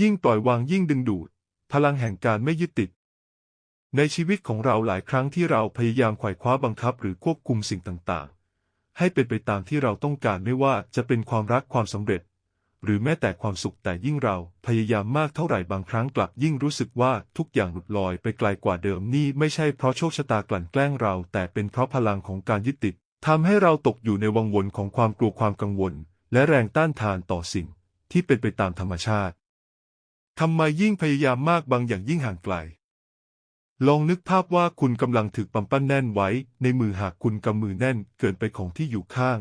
ยิ่งปล่อยวางยิ่งดึงดูด พลังแห่งการไม่ยึดติด ในชีวิตของเราหลายครั้งที่เราพยายามไขว่คว้าบังคับหรือควบคุมสิ่งต่างๆ ให้เป็นไปตามที่เราต้องการไม่ว่าจะเป็นความรักความสำเร็จ หรือแม้แต่ความสุขแต่ยิ่งเราพยายามมากเท่าไหร่บางครั้งกลับยิ่งรู้สึกว่าทุกอย่างหลุดลอยไปไกลกว่าเดิมนี่ไม่ใช่เพราะโชคชะตากลั่นแกล้งเรา แต่เป็นเพราะพลังของการยึดติดทำให้เราตกอยู่ในวังวนของความกลัวความกังวล และแรงต้านทานต่อสิ่งที่เป็นไปตามธรรมชาติ ทำไมยิ่งพยายามมากบางอย่างยิ่งห่างไกล ลองนึกภาพว่าคุณกำลังถือกำปั้นแน่นไว้ ในมือหากคุณกำมือแน่นเกินไปของที่อยู่ข้าง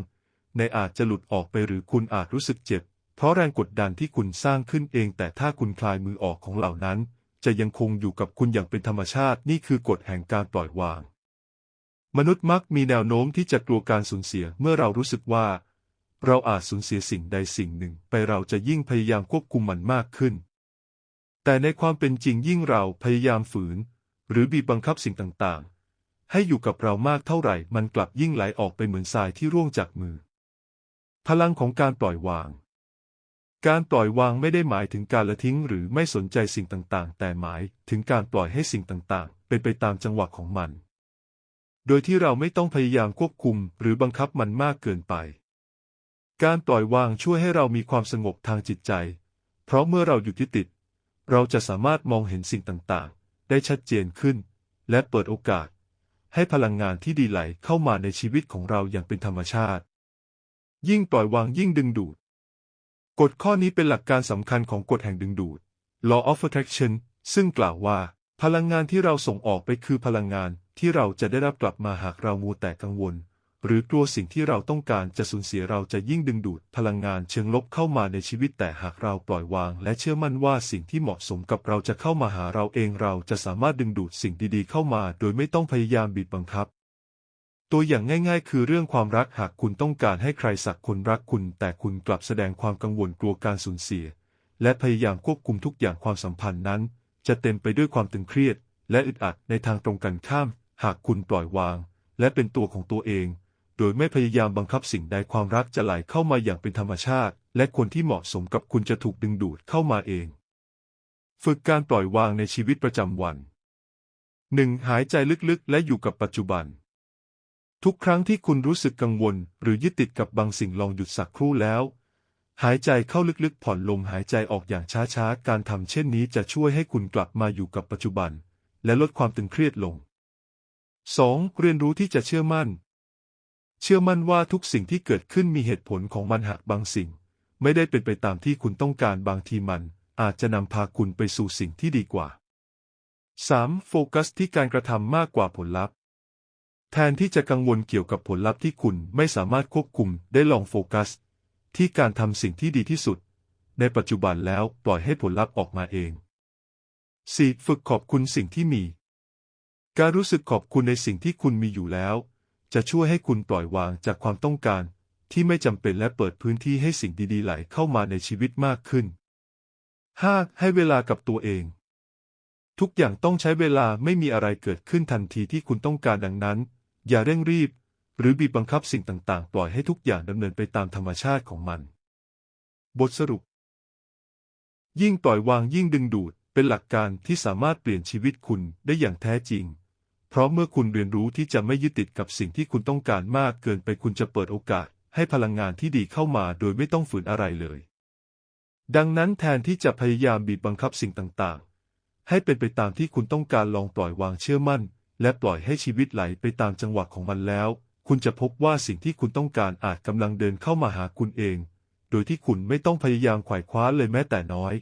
ในอาจจะหลุดออกไปหรือคุณอาจรู้สึกเจ็บ เพราะแรงกดดันที่คุณสร้างขึ้นเอง แต่ถ้าคุณคลายมือออกของเหล่านั้น จะยังคงอยู่กับคุณอย่างเป็นธรรมชาตินี่คือกฎแห่งการปล่อยวาง มนุษย์มักมีแนวโน้มที่จะกลัวการสูญเสียเมื่อเรารู้สึกว่า เราอาจสูญเสียสิ่งใดสิ่งหนึ่งไปเราจะยิ่งพยายามควบคุมมันมากขึ้น แต่ในความเป็นจริงยิ่งเราพยายามฝืน หรือบีบบังคับสิ่งต่างๆ ให้อยู่กับเรามากเท่าไหร่ มันกลับยิ่งไหลออกไปเหมือนทรายที่ร่วงจากมือ พลังของการปล่อยวาง การปล่อยวางไม่ได้หมายถึงการละทิ้งหรือไม่สนใจสิ่งต่างๆ แต่หมายถึงการปล่อยให้สิ่งต่างๆ เป็นไปตามจังหวะของมัน โดยที่เราไม่ต้องพยายามควบคุมหรือบังคับมันมากเกินไป การปล่อยวางช่วยให้เรามีความสงบทางจิตใจ เพราะเมื่อเราหยุดยึดติด เราจะสามารถมองเห็นสิ่งต่างๆ ได้ชัดเจนขึ้น และเปิดโอกาส ให้พลังงานที่ดีไหลเข้ามาในชีวิตของเราอย่างเป็นธรรมชาติ ยิ่งปล่อยวางยิ่งดึงดูด กฎข้อนี้เป็นหลักการสำคัญของกฎแห่งดึงดูด law of attraction ซึ่งกล่าวว่า พลังงานที่เราส่งออกไปคือพลังงานที่เราจะได้รับกลับมาหากเรามัวแต่กังวล หรือกลัวสิ่งที่เราต้องการจะสูญเสียเราจะยิ่งดึงดูดพลังงานเชิงลบเข้ามาในชีวิตแต่หากเราปล่อยวาง และเชื่อมั่นว่าสิ่งที่เหมาะสมกับเราจะเข้ามาหาเราเองเราจะสามารถดึงดูดสิ่งดีๆเข้ามา โดยไม่ต้องพยายามบีบบังคับ ตัวอย่างง่าย ๆ คือเรื่องความรักหากคุณต้องการให้ใครสักคนรักคุณ แต่คุณกลับแสดงความกังวลกลัวการสูญเสีย และพยายามควบคุมทุกอย่างความสัมพันธ์นั้น จะเต็มไปด้วยความตึงเครียด และอึดอัดในทางตรงกันข้าม หากคุณปล่อยวาง และเป็นตัวของตัวเอง โดยไม่พยายามบังคับสิ่งใดความรักจะไหลเข้ามาอย่างเป็นธรรมชาติ และคนที่เหมาะสมกับคุณจะถูกดึงดูดเข้ามาเอง ฝึกการปล่อยวางในชีวิตประจำวัน 1. หายใจลึกๆ และอยู่กับปัจจุบัน ทุกครั้งที่คุณรู้สึกกังวล หรือยึดติดกับบางสิ่งลองหยุดสักครู่แล้ว หายใจเข้าลึกๆ ผ่อนลมหายใจออกอย่างช้าๆ การทำเช่นนี้จะช่วยให้คุณกลับมาอยู่กับปัจจุบัน และลดความตึงเครียดลง 2. เรียนรู้ที่จะเชื่อมั่น เชื่อมั่นว่าทุกสิ่งที่เกิดขึ้นมีเหตุผลของมันหากบางสิ่ง ไม่ได้เป็นไปตามที่คุณต้องการบางทีมัน อาจจะนำพาคุณไปสู่สิ่งที่ดีกว่า 3. โฟกัสที่การกระทำมากกว่าผลลัพธ์ แทนที่จะกังวลเกี่ยวกับผลลัพธ์ที่คุณไม่สามารถควบคุมได้ลองโฟกัส ที่การทำสิ่งที่ดีที่สุด ในปัจจุบันแล้วปล่อยให้ผลลัพธ์ออกมาเอง 4. ฝึกขอบคุณสิ่งที่มี การรู้สึกขอบคุณในสิ่งที่คุณมีอยู่แล้ว จะช่วยให้คุณปล่อยวางจากความต้องการ ที่ไม่จำเป็นและเปิดพื้นที่ให้สิ่งดีๆ ไหลเข้ามาในชีวิตมากขึ้น 5. ให้เวลากับตัวเอง ทุกอย่างต้องใช้เวลาไม่มีอะไรเกิดขึ้นทันทีที่คุณต้องการดังนั้น อย่าเร่งรีบ หรือบีบบังคับสิ่งต่างๆ ปล่อยให้ทุกอย่างดำเนินไปตามธรรมชาติของมัน บทสรุป ยิ่งปล่อยวางยิ่งดึงดูด เป็นหลักการที่สามารถเปลี่ยนชีวิตคุณได้อย่างแท้จริง ราะเมื่อคุณเรียนรู้ที่จะไม่ยึดติดกับสิ่งที่คุณต้องการมากเกินไปคุณจะเปิดโอกาสให้พลังงานที่ดีเข้ามาโดยไม่ต้องฝืนอะไรเลย ดังนั้นแทนที่จะพยายามบีบบังคับสิ่งต่างๆ ให้เป็นไปตามที่คุณต้องการลองปล่อยวางเชื่อมั่น และปล่อยให้ชีวิตไหลไปตามจังหวะของมันแล้ว คุณจะพบว่าสิ่งที่คุณต้องการอาจกำลังเดินเข้ามาหาคุณเอง โดยที่คุณไม่ต้องพยายามไขว่คว้าเลยแม้แต่น้อย